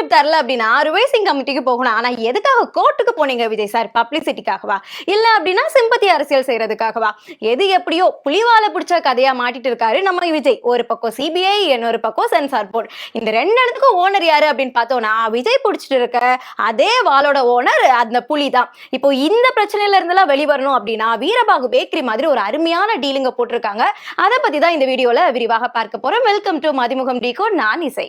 Scholarship தரல அப்படின்னா revising கமிட்டிக்கு போகணும். ஆனா எதுக்காக கோர்ட்டுக்கு போனீங்க விஜய் சார்? பப்ளிசிட்டிக்காகவா இல்ல அப்படின்னா சிம்பத்தி அரசியல் செய்யறதுக்காகவா? எது எப்படியோ புலிவால பிடிச்ச கதையா மாட்டிட்டு இருக்காரு நம்ம விஜய். ஒரு பக்கம் சிபிஐ இன்னொரு பக்கம் சென்சார் போர்டு இந்த ரெண்டு இடத்துக்கும் ஓனர் யாரு அப்படின்னு பார்த்தோம்னா விஜய் பிடிச்சிட்டு இருக்க அதே வாளோட ஓனர் அந்த புலி தான் இப்போ இந்த பிரச்சனையில இருந்தெல்லாம் வெளிவரணும் அப்படின்னா வீரபாகு பேக்கரி மாதிரி ஒரு அருமையான டீலிங்க போட்டிருக்காங்க. அதை பத்தி தான் இந்த வீடியோல விரிவாக பார்க்க போறோம். வெல்கம் டு மதிமுகம் டிகோ நான் இசை.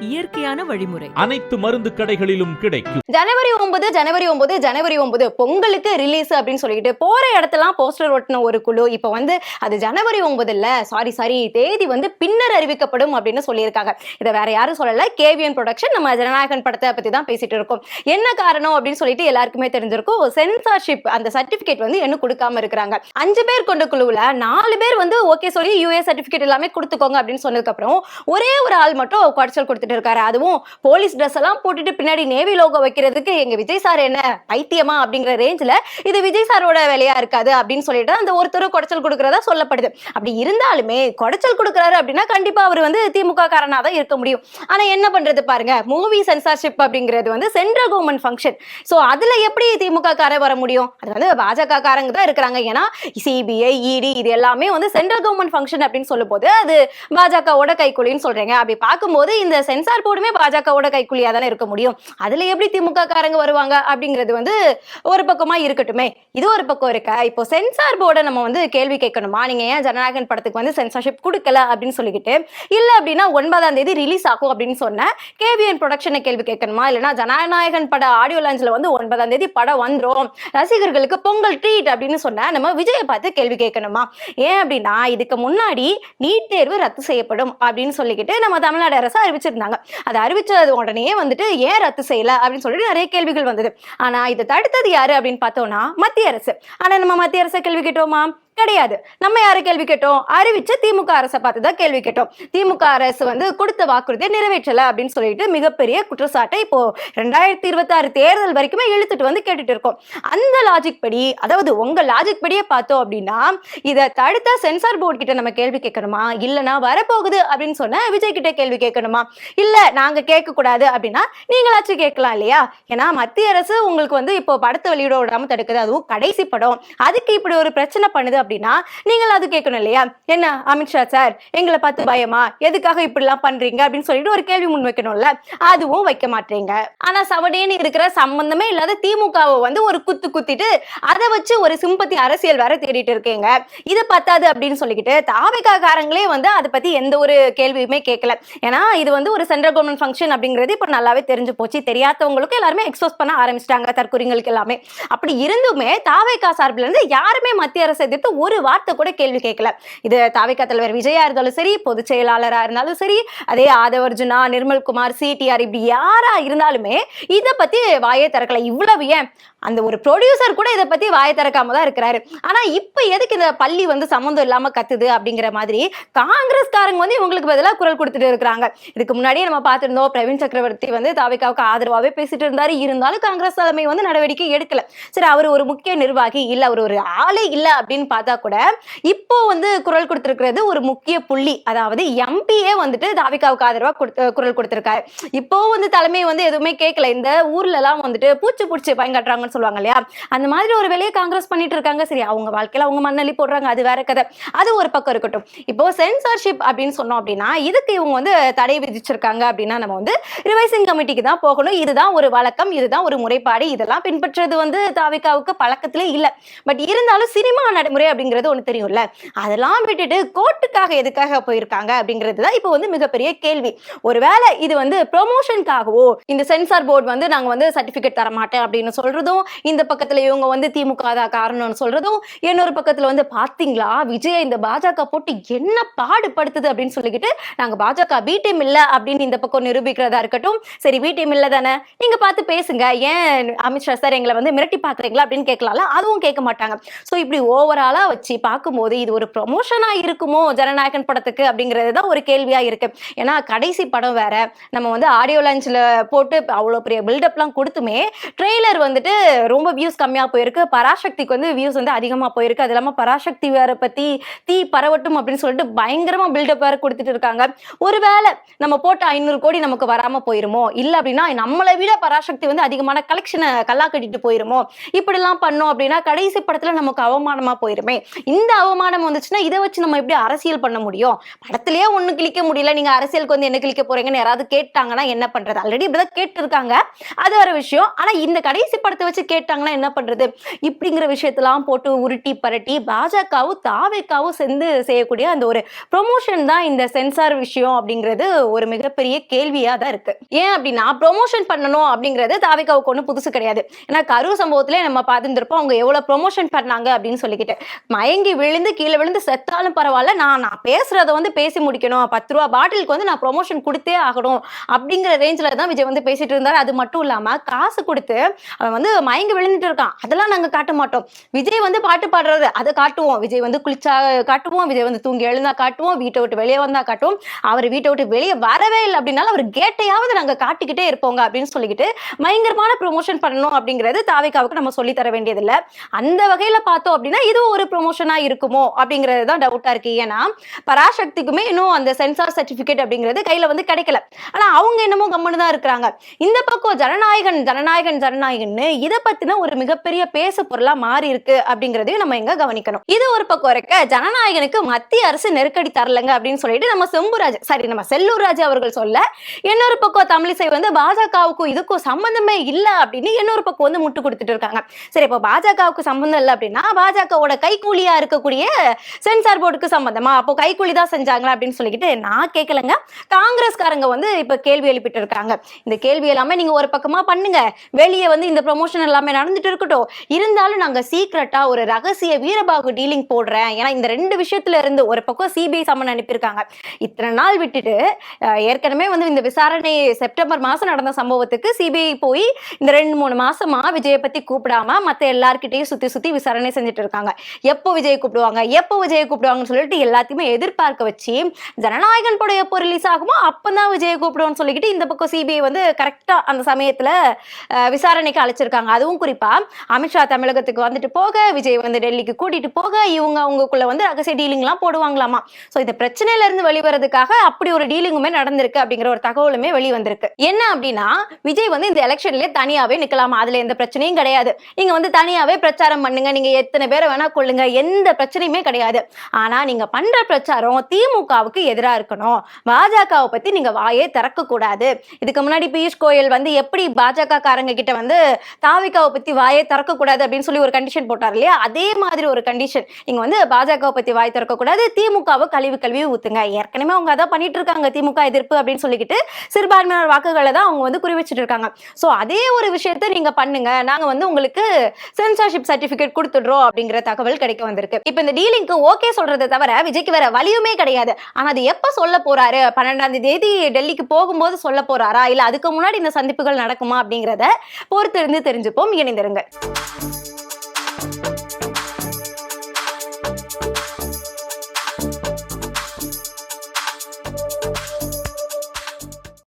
இயற்கையான வழிமுறை. அனைத்து மருந்து கடைகளிலும் கிடைக்கும். ஜனவரி ஒன்பது ஜனவரி ஒன்பது ஜனவரி ஒன்பது. பொங்கலுக்கு ரிலீஸ் அப்படின்னு சொல்லிட்டு போற இடத்தெல்லாம் போஸ்டர் ஒட்டின ஒரு குழு. இப்போ வந்து அது ஜனவரி ஒன்பது இல்ல சாரி சாரி தேதி வந்து பின்னர் அறிவிக்கப்படும் அப்படின்னு சொல்லியிருக்காங்க. இதை வேற யாரும் சொல்லல. கேவிஎன் ப்ரொடக்ஷன் நம்ம ஜனநாயகன் படத்தை பத்தி தான் பேசிட்டு இருக்கோம். என்ன காரணம் அப்படின்னு சொல்லிட்டு எல்லாருக்குமே தெரிஞ்சிருக்கும். சென்சார்ஷிப் அந்த சர்டிபிகேட் வந்து இன்னும் கொடுக்காம இருக்கிறாங்க. அஞ்சு பேர் கொண்ட குழுவுல நாலு பேர் வந்து ஓகே சொல்லி யூஏ சர்டிபிகேட் எல்லாமே கொடுத்துக்கோங்க அப்படின்னு சொன்னதுக்கு அப்புறம் ஒரே ஒரு ஆள் மட்டும் குடைச்சல் கொடுத்துட்டு இருக்காரு. அதுவும் போலீஸ் ட்ரெஸ் எல்லாம் போட்டுட்டு பின்னாடி நேவி லோகோ வைக்கிறதுக்கு எங்க விஜய் சார் என்ன பைத்தியமா அப்படிங்கிற ரேஞ்சில் இது விஜய் சாரோட வேலையா இருக்காது அப்படின்னு சொல்லிட்டு அந்த ஒருத்தர் குடைச்சல் கொடுக்கறதா சொல்லப்படுது. அப்படி இருந்தாலுமே குடைச்சல் கொடுக்குறாரு அப்படின்னா கண்டிப்பா அவர் வந்து திமுக காரனா தான் இருக்க முடியும். ஆனா என்ன பண்றது பாருங்க மூவி சென்சார்ஷிப் அப்படிங்கிறது வந்து சென்ட்ரல் கவர்மெண்ட் ஃபங்க்ஷன் ஸோ அதுல எப்படி திமுக காரன் வர முடியும்? அது வந்து பாஜக காரங்க தான் இருக்கிறாங்க. ஏன்னா சிபிஐ இடி இது எல்லாமே வந்து சென்ட்ரல் கவர்மெண்ட் ஃபங்க்ஷன் அப்படின்னு சொல்லும் போது அது பாஜகவோட கைக்குலின்னு சொல்றீங்க. அப்படி பார்க்கும்போது இந்த சென்சார் போர்டுமே பாஜகவோட கைக்குள்ளியா தானே இருக்க முடியும்? அதுல எப்படி திமுக காரங்க வருவாங்க அப்படிங்கிறது வந்து ஒரு பக்கமா இருக்கட்டுமே. இது ஒரு பக்கம் இருக்க? இப்போ சென்சார் போர்டை நம்ம வந்து கேள்வி கேட்கணுமா? நீங்க ஏன் ஜனநாயகன் படத்துக்கு வந்து சென்சார்ஷிப் கொடுக்கல அப்படின்னு சொல்லிக்கிட்டு இல்ல அப்படின்னா ஒன்பதாம் தேதி ரிலீஸ் ஆகும் அப்படின்னு சொன்ன கேவிஎன் ப்ரொடக்ஷனை கேள்வி கேட்கணுமா? இல்லைன்னா ஜனநாயகன் பட ஆடியோ லான்ச்ல வந்து ஒன்பதாம் தேதி படம் வந்துரும். ரசிகர்களுக்கு பொங்கல் ட்ரீட் அப்படின்னு சொன்ன நம்ம விஜயை பார்த்து கேள்வி கேட்கணுமா? ஏன் அப்படின்னா இதுக்கு முன்னாடி நீட் தேர்வு ரத்து செய்யப்படும் அப்படின்னு சொல்லிக்கிட்டு நம்ம தமிழ்நாடு அரசு அறிவிச்சிருந்தாங்க. அதை அறிவிச்சது உடனே வந்துட்டு ஏன் ரத்து செய்யல? அப்படின்னு சொல்லிட்டு நிறைய கேள்விகள் வந்தது. ஆனா இதை தடுத்தது யாரு அப்படின்னு பார்த்தோம்னா மத்திய அரசு. ஆனா நம்ம மத்திய அரசை கேள்வி கேட்டோமா? கிடையாது. நம்ம யாரை கேள்வி கேட்டோம்? அறிவிச்ச திமுக அரசை பார்த்து தான் கேள்வி கேட்டோம். திமுக அரசு வந்து கொடுத்த வாக்குறுதியை நிறைவேற்றல அப்படின்னு சொல்லிட்டு மிகப்பெரிய குற்றச்சாட்டை இப்போ ரெண்டாயிரத்தி இருபத்தாறு தேர்தல் வரைக்குமே இழுத்துட்டு வந்து கேட்டுட்டு இருக்கோம். அந்த லாஜிக் படி அதாவது உங்க லாஜிக் படியே பார்த்தோம் அப்படின்னா இதை தடுத்த சென்சார் போர்டு கிட்ட நம்ம கேள்வி கேட்கணுமா? இல்லைன்னா வரப்போகுது அப்படின்னு சொன்ன விஜய் கிட்ட கேள்வி கேட்கணுமா? இல்ல நாங்க கேட்க கூடாது அப்படின்னா நீங்களாச்சும் கேட்கலாம் இல்லையா? ஏன்னா மத்திய அரசு உங்களுக்கு வந்து இப்போ படத்தை வெளியிட விடாம தடுக்குது. அதுவும் கடைசி படம். அதுக்கு இப்படி ஒரு பிரச்சனை பண்ணுது அப்படின்னா நீங்கள் அது கேட்கணும் இல்லையா? என்ன? அமித்ஷா சார் எங்களை பார்த்து பயமா? எதுக்காக இப்படிலாம் பண்றீங்க? அப்படின்னு சொல்லிட்டு ஒரு கேள்வி முன் வைக்கணும்ல. அதுவும் வைக்க மாட்டீங்க. ஆனா சவடேன்னு இருக்கிற சம்பந்தமே இல்லாத திமுகவை வந்து ஒரு குத்து குத்திட்டு அதை வச்சு ஒரு சிம்பத்தி அரசியல் வேற தேடிட்டு இருக்கீங்க. இது பத்தாது அப்படின்னு சொல்லிக்கிட்டு தாவிகா காரங்களே வந்து அதை பத்தி எந்த ஒரு கேள்வியுமே கேட்கல. ஏன்னா இது வந்து ஒரு சென்ட்ரல் கவர்மெண்ட் ஃபங்க்ஷன் அப்படிங்கிறது இப்போ நல்லாவே தெரிஞ்சு போச்சு. தெரியாதவங்களுக்கு எல்லாருமே எக்ஸ்போஸ் பண்ண ஆரம்பிச்சிட்டாங்க தற்கொலைங்களுக்கு எல்லாமே. அப்படி இருந்துமே தாவேகா சார்பில் இருந்து யாருமே மத்திய அரசை எதிர்த்து ஒரு வார்த்தை கூட கேள்வி கேட்கல. இது தாவிக தலைவர் விஜயா இருந்தாலும் சரி பொதுச்செயலாளரா இருந்தாலும் சரி அதே ஆதவர்ஜுனா நிர்மல்குமார் சிடிஆர் இப்படி யாரா இருந்தாலுமே இதை பத்தி வாயே திறக்கல. இவ்வளவு ஏன்? அந்த ஒரு ப்ரொடியூசர் கூட இதை பத்தி வாயை திறக்காம தான் இருக்கிறாரு. ஆனா இப்ப எதுக்கு இந்த பள்ளி வந்து சம்மந்தம் இல்லாம கத்துது அப்படிங்கிற மாதிரி காங்கிரஸ்காரங்க வந்து இவங்களுக்கு பதிலாக குரல் கொடுத்துட்டு இருக்கிறாங்க. இதுக்கு முன்னாடியே நம்ம பார்த்துருந்தோம் பிரவீன் சக்கரவர்த்தி வந்து தாவிகாவுக்கு ஆதரவாகவே பேசிட்டு இருந்தாரு. இருந்தாலும் காங்கிரஸ் தலைமை வந்து நடவடிக்கை எடுக்கல. சரி அவர் ஒரு முக்கிய நிர்வாகி இல்ல அவர் ஒரு ஆளே இல்ல அப்படின்னு பார்த்தா கூட இப்போ வந்து குரல் கொடுத்துருக்கிறது ஒரு முக்கிய புள்ளி. அதாவது எம்பியே வந்துட்டு தாவிகாவுக்கு ஆதரவா கொடுத்து குரல் கொடுத்துருக்காரு. இப்போ வந்து தலைமை வந்து எதுவுமே கேட்கல இந்த ஊர்ல எல்லாம் வந்துட்டு பூச்சி பூச்சி பயங்காட்டுறாங்கன்னு சொல்லுவாங்க இல்லையா? அந்த மாதிரி ஒரு வேலையை காங்கிரஸ் பண்ணிட்டு இருக்காங்க. சரி அவங்க வாழ்க்கையில அவங்க மண்ணள்ளி போடுறாங்க. அது வேற கதை. அது ஒரு பக்கம் இருக்கட்டும். இப்போ சென்சார்ஷிப் அப்படின்னு சொன்னோம் அப்படின்னா இதுக்கு இவங்க வந்து தடை விதிச்சிருக்காங்க அப்படின்னா நம்ம வந்து ரிவைசிங் கமிட்டிக்கு தான் போகணும். இதுதான் ஒரு வழக்கம் இதுதான் ஒரு முறைப்பாடு. இதெல்லாம் பின்பற்றுறது வந்து தாவிகாவுக்கு பழக்கத்திலே இல்ல. பட் இருந்தாலும் சினிமா நடைமுறை அப்படிங்கிறது ஒண்ணு தெரியும்ல. அதெல்லாம் விட்டுட்டு கோர்ட்டுக்காக எதுக்காக போயிருக்காங்க அப்படிங்கிறது தான் இப்போ வந்து மிகப்பெரிய கேள்வி. ஒருவேளை இது வந்து ப்ரொமோஷனுக்காகவோ இந்த சென்சார் போர்டு வந்து நாங்க வந்து சர்டிபிகேட் தர மாட்டேன் அப்படின்னு சொல்றதும் இந்த பக்கத்துல இவங்க வந்து திமுக தான் காரணம்னு சொல்றதும் இன்னொரு பக்கத்துல வந்து பாத்தீங்களா? விஜய் இந்த பாஜக போட்டு என்ன பாடுபடுத்துது அப்படின்னு சொல்லிக்கிட்டு நாங்க பாஜக பி டீம் இல்ல அப்படின்னு இந்த பக்கம் நிரூபிக்கிறதா இருக்கட்டும். சரி பி டீம் இல்ல தானே? நீங்க பார்த்து பேசுங்க. ஏன் அமித்ஷா சார் எங்களை வந்து மிரட்டி பாக்குறீங்களா அப்படின்னு கேட்கலாம்ல? அதுவும் கேட்க மாட்டாங்க. ஸோ இப்படி ஓவராலா வச்சு பார்க்கும்போது இது ஒரு ப்ரொமோஷனா இருக்குமோ ஜனநாயகன் படத்துக்கு அப்படிங்கிறது தான் ஒரு கேள்வியா இருக்கு. ஏன்னா கடைசி படம் வேற. நம்ம வந்து ஆடியோ லான்ச்ல போட்டு அவ்வளோ பெரிய பில்டப்லாம் கொடுத்துமே ட்ரெய்லர் வந்துட்டு ரொம்ப வியூஸ் கம்மியாக போயிருக்கு. பராசக்திக்கு வந்து வியூஸ் வந்து அதிகமாக போயிருக்கு. அது இல்லாமல் பராசக்தி வேற பற்றி தீ பரவட்டும் அப்படின்னு சொல்லிட்டு பயங்கரமாக பில்டப் வேற கொடுத்துட்டு இருக்காங்க. ஒருவேளை நம்ம போட்ட ஐநூறு கோடி நமக்கு வராமல் போயிருமோ? இல்லை அப்படின்னா நம்மளை விட பராசக்தி வந்து அதிகமான கலெக்ஷனை கல்லா கட்டிட்டு போயிருமோ? இப்படிலாம் பண்ணோம் அப்படின்னா கடைசி படத்தில் நமக்கு அவமானமாக போயிருமே. இந்த அவமானம் வந்துச்சுன்னா இதை வச்சு நம்ம எப்படி அரசியல் பண்ண முடியும்? படத்திலேயே ஒண்ணு கிளிக்க முடியல. நீங்க அரசியலுக்கு வந்து என்ன கிளிக்க போறீங்கன்னு யாராவது கேட்டாங்கன்னா என்ன பண்றது? ஆல்ரெடி இப்படிதான் கேட்டு இருக்காங்க அது ஒரு விஷயம். ஆனா இந்த கடைசி படத்தை வச்சு கேட்டாங்கன்னா என்ன பண்றது? இப்படிங்கிற விஷயத்தெல்லாம் போட்டு உருட்டி பரட்டி பாஜகவும் தாவேக்காவும் சேர்ந்து செய்யக்கூடிய அந்த ஒரு ப்ரொமோஷன் தான் இந்த சென்சார் விஷயம் அப்படிங்கிறது ஒரு மிகப்பெரிய கேள்வியா தான் இருக்கு. ஏன் அப்படின்னா ப்ரொமோஷன் பண்ணணும் அப்படிங்கிறது தாவேக்காவுக்கு ஒன்றும் புதுசு கிடையாது. ஏன்னா கரூர் சம்பவத்திலே நம்ம பார்த்துருப்போம் அவங்க எவ்வளவு ப்ரொமோஷன் பண்ணாங்க அப்படின்னு சொல்லிக்கிட்டு. மயங்கி விழுந்து கீழே விழுந்து செத்தாலும் பரவாயில்ல நான் நான் பேசுறத வந்து பேசி முடிக்கணும். பத்து ரூபா பாட்டிலுக்கு வந்து நான் ப்ரொமோஷன் கொடுத்தே ஆகணும் அப்படிங்கிற ரேஞ்சில் தான் விஜய் வந்து பேசிட்டு இருந்தார். அது மட்டும் இல்லாமல் காசு கொடுத்து அவன் வந்து மயங்கி விழுந்துட்டு இருக்கான். அதெல்லாம் நாங்க காட்ட மாட்டோம். விஜய் வந்து பாட்டு பாடுறது அதை காட்டுவோம். விஜய் வந்து குளிச்சா காட்டுவோம். விஜய் வந்து தூங்கி எழுந்தா காட்டுவோம். வீட்டை விட்டு வெளியே வந்தா காட்டுவோம். அவர் வீட்டை விட்டு வெளியே வரவே இல்லை. அப்படின்னாலும் அவர் கேட்டையாவது நாங்க காட்டிக்கிட்டே இருப்போங்க அப்படின்னு சொல்லிக்கிட்டு பயங்கரமான ப்ரொமோஷன் பண்ணணும் அப்படிங்கிறது தாவேக்காவுக்கு நம்ம சொல்லி தர வேண்டியதில்லை. அந்த வகையில பார்த்தோம் அப்படின்னா இது ஒரு ப்ரொமோஷனா இருக்குமோ அப்படிங்கிறது தான் டவுட்டா இருக்கு. ஏன்னா பராசக்திக்குமே இன்னும் அந்த சென்சார் சர்டிபிகேட் அப்படிங்கிறது கையில வந்து கிடைக்கல. ஆனா அவங்க என்னமோ கம்முன்னு தான் இருக்கிறாங்க. இந்த பக்கம் ஜனநாயகன் ஜனநாயகன் ஜனநாயகன்னு இதை இதை பத்தின ஒரு மிகப்பெரிய பேசு பொருளா மாறி இருக்கு அப்படிங்கறதையும் நம்ம இங்க கவனிக்கணும். இது ஒரு பக்கம் இருக்க ஜனநாயகனுக்கு மத்திய அரசு நெருக்கடி தரலங்க அப்படின்னு சொல்லிட்டு நம்ம செம்புராஜ் சாரி நம்ம செல்லூர் ராஜு அவர்கள் சொல்ல இன்னொரு பக்கம் தமிழிசை வந்து பாஜகவுக்கும் இதுக்கும் சம்பந்தமே இல்ல அப்படின்னு இன்னொரு பக்கம் வந்து முட்டு கொடுத்துட்டு இருக்காங்க. சரி இப்போ பாஜகவுக்கு சம்பந்தம் இல்லை அப்படின்னா பாஜகவோட கைக்கூலியா இருக்கக்கூடிய சென்சார் போர்டுக்கு சம்பந்தமா? அப்போ கைக்கூலி தான் செஞ்சாங்களா அப்படின்னு சொல்லிக்கிட்டு நான் கேட்கலங்க காங்கிரஸ்காரங்க வந்து இப்ப கேள்வி எழுப்பிட்டு இருக்காங்க. இந்த கேள்வி எல்லாமே நீங்க ஒரு பக்கமா பண்ணுங்க. வெளியே வந்து இந்த ப்ரொமோஷன் எல்லாமே நடந்துட்டு இருக்கட்டும். இருந்தாலும் நாங்க சீக்கிரட்டா ஒரு ரகசிய வீரபாகு டீலிங் போடுறேன். ஏன்னா இந்த ரெண்டு விஷயத்துல இருந்து ஒரு பக்கம் சிபிஐ சம்மன் அனுப்பியிருக்காங்க. இத்தனை நாள் விட்டுட்டு ஏற்கனவே வந்து இந்த விசாரணை செப்டம்பர் மாசம் நடந்த சம்பவத்துக்கு சிபிஐ போய் இந்த ரெண்டு மூணு மாசமா விஜயை பத்தி கூப்பிடாம மத்த எல்லார்கிட்டயும் சுத்தி சுத்தி விசாரணை செஞ்சுட்டு இருக்காங்க. எப்போ விஜய் கூப்பிடுவாங்க? எப்போ விஜய் கூப்பிடுவாங்கன்னு சொல்லிட்டு எல்லாத்தையுமே எதிர்பார்க்க வச்சு ஜனநாயகன் படம் எப்போ ரிலீஸ் ஆகுமோ அப்பதான் விஜய் கூப்பிடுவோம்னு சொல்லிக்கிட்டு இந்த பக்கம் சிபிஐ வந்து கரெக்டா அந்த சமயத்துல விசாரணைக்கு அழைச்சிருக்காங்க. அதுவும் குறிப்பா அமித்ஷா தமிழகத்துக்கு வந்துட்டு போக விஜய் வந்து டெல்லிக்கு கூட்டிட்டு போக இவங்க அவங்களுக்குள்ள வந்து ரகசிய டீலிங்லாம் போடுவாங்களாமா? ஸோ இந்த பிரச்சனையில இருந்து வெளிவரதுக்காக அப்படி ஒரு டீலிங்குமே நடந்திருக்கு அப்படிங்கிற ஒரு தகவலுமே வெளிவந்திருக்கு. என்ன அப்படின்னா விஜய் வந்து இந்த எலெக்ஷன்ல தனியாவே நிக்கலாமா? அதுல எந்த பிரச்சனையும் கிடையாது. நீங்க வந்து தனியாவே பிரச்சாரம் பண்ணுங்க. நீங்க எத்தனை பேரை வேணா கொள்ளுங்க எந்த பிரச்சனையுமே கிடையாது. ஆனா நீங்க பண்ற பிரச்சாரம் திமுகவுக்கு எதிரா இருக்கணும். பாஜகவை பத்தி நீங்க வாயே திறக்க கூடாது இதுக்கு முன்னாடி பியூஷ் கோயல் வந்து எப்படி பாஜக காரங்க கிட்ட வந்து தாவிகாவை பத்தி வாயை திறக்க கூடாது அப்படின்னு சொல்லி ஒரு கண்டிஷன் போட்டார் இல்லையா? அதே மாதிரி ஒரு கண்டிஷன் நீங்க வந்து பாஜகவை பத்தி வாய் திறக்க கூடாது திமுகவை கழிவு கல்வி ஊத்துங்க. ஏற்கனவே அவங்க அதான் பண்ணிட்டு இருக்காங்க. திமுக எதிர்ப்பு அப்படின்னு சொல்லிக்கிட்டு சிறுபான்மையினர் வாக்குகளை தான் அவங்க வந்து குறிவிச்சிட்டு இருக்காங்க. ஸோ அதே ஒரு விஷயத்த நீங்க பண்ணுங்க. நாங்க வந்து உங்களுக்கு சென்சார்ஷிப் சர்டிபிகேட் கொடுத்துடுறோம் அப்படிங்கிற தகவல் கிடைக்க வந்திருக்கு. இப்போ இந்த டீலிங்க்கு ஓகே சொல்றதை தவிர விஜய்க்கு வேற வழியுமே கிடையாது. ஆனா அது எப்ப சொல்ல போறாரு? பன்னெண்டாம் தேதி டெல்லிக்கு போகும்போது சொல்ல போறாரா? இல்ல அதுக்கு முன்னாடி இந்த சந்திப்புகள் நடக்குமா அப்படிங்கிறத பொறுத்திருந்து சந்திப்போம் இணைந்திருங்கள்.